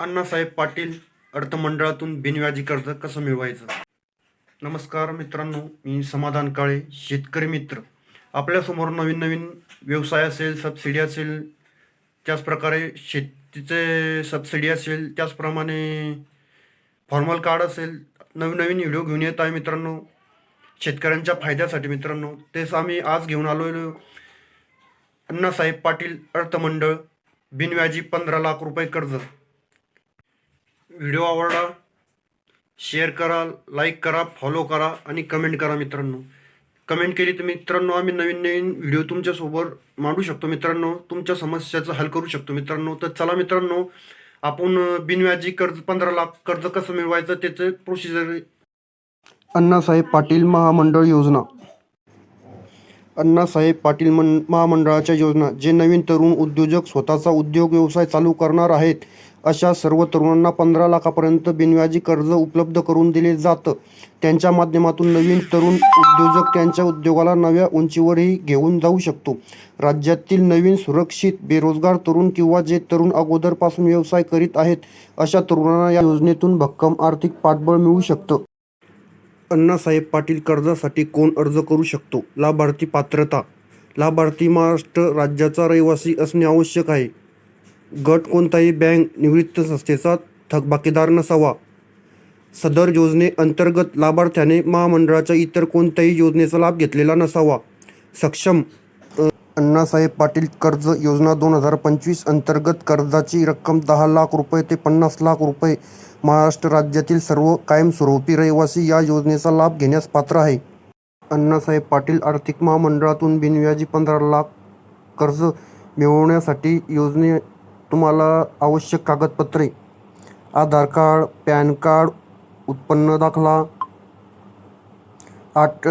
अण्णासाहेब पाटील अर्थमंडळातून बिनव्याजी कर्ज कसं मिळवायचं? नमस्कार मित्रांनो मी समाधान काळे शेतकरी मित्र. आपल्यासमोर नवीन नवीन व्यवसाय असेल सबसिडी असेल त्याचप्रकारे शेतीचे सबसिडी असेल त्याचप्रमाणे फॉर्मल कार्ड असेल नवीन नवीन व्हिडिओ घेऊन येत आहे मित्रांनो. शेतकऱ्यांच्या फायद्यासाठी मित्रांनो तेच आम्ही आज घेऊन आलो अण्णासाहेब पाटील अर्थमंडळ बिनव्याजी पंधरा लाख रुपये कर्ज. व्हिडिओ आवडला शेअर करा लाईक करा फॉलो करा आणि कमेंट करा मित्रांनो. कमेंट केली तर मित्रांनो आम्ही नवीन नवीन व्हिडिओ तुमच्यासोबत मांडू शकतो मित्रांनो. तुमच्या समस्याचं हल करू शकतो मित्रांनो. तर चला मित्रांनो आपण बिनव्याजी कर्ज पंधरा लाख कर्ज कसं मिळवायचं त्याचं प्रोसिजर अण्णासाहेब पाटील महामंडळ योजना. अण्णासाहेब पाटील मन महामंडळाच्या योजना जे नवीन तरुण उद्योजक स्वतःचा उद्योग व्यवसाय चालू करणार आहेत. अशा सर्व तरुणांना पंधरा लाखापर्यंत बिनव्याजी कर्ज उपलब्ध करून दिले जातं. त्यांच्या माध्यमातून नवीन तरुण उद्योजक त्यांच्या उद्योगाला नव्या उंचीवरही घेऊन जाऊ शकतो. राज्यातील नवीन सुरक्षित बेरोजगार तरुण किंवा जे तरुण अगोदरपासून व्यवसाय करीत आहेत अशा तरुणांना या योजनेतून भक्कम आर्थिक पाठबळ मिळू शकतं. अण्णासाहेब पाटील कर्जासाठी कोण अर्ज करू शकतो? लाभार्थी पात्रता? लाभार्थी महाराष्ट्र राज्याचा रहिवासी असणे आवश्यक आहे. गट कोणताही बँक निवृत्त संस्थेचा थकबाकीदार नसावा. सदर योजने अंतर्गत लाभार्थ्याने महामंडळाच्या इतर कोणत्याही योजनेचा लाभ घेतलेला नसावा. सक्षम अण्णासाहेब पाटील कर्ज योजना दोन हजार पंचवीस अंतर्गत कर्जाची रक्कम दहा लाख रुपये ते पन्नास लाख रुपये महाराष्ट्र राज्यातील सर्व कायमस्वरूपी रहिवासी या योजनेचा लाभ घेण्यास पात्र आहे. अण्णासाहेब पाटील आर्थिक महामंडळातून बिनव्याजी पंधरा लाख कर्ज मिळवण्यासाठी योजने तुम्हाला आवश्यक कागदपत्रे आधार कार्ड पॅन कार्ड उत्पन्न दाखला आठ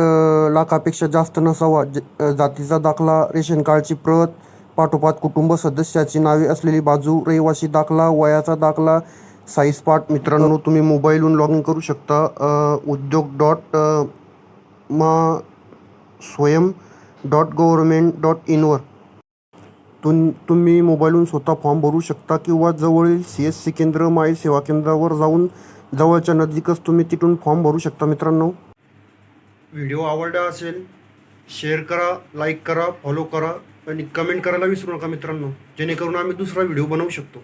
लाखापेक्षा जास्त नसावा ज जातीचा दाखला रेशन कार्डची प्रत पाठोपाठ कुटुंब सदस्याची नावे असलेली बाजू रहिवासी दाखला वयाचा दाखला साईज पाठ मित्रांनो तुम्ही मोबाईलहून लॉग इन करू शकता उद्योग डॉट मा स्वयं डॉट गव्हर्मेंट डॉट इनवर तुम तुम्ही मोबाईलहून स्वतः फॉर्म भरू शकता किंवा जवळील सी एस सी केंद्र माई सेवा केंद्रावर जाऊन जवळच्या नजीकच तुम्ही तिथून फॉर्म भरू शकता मित्रांनो. व्हिडिओ आवडला असेल शेअर करा लाईक करा फॉलो करा आणि कमेंट करायला विसरू नका मित्रांनो. जेणेकरून आम्ही दुसरा व्हिडिओ बनवू शकतो.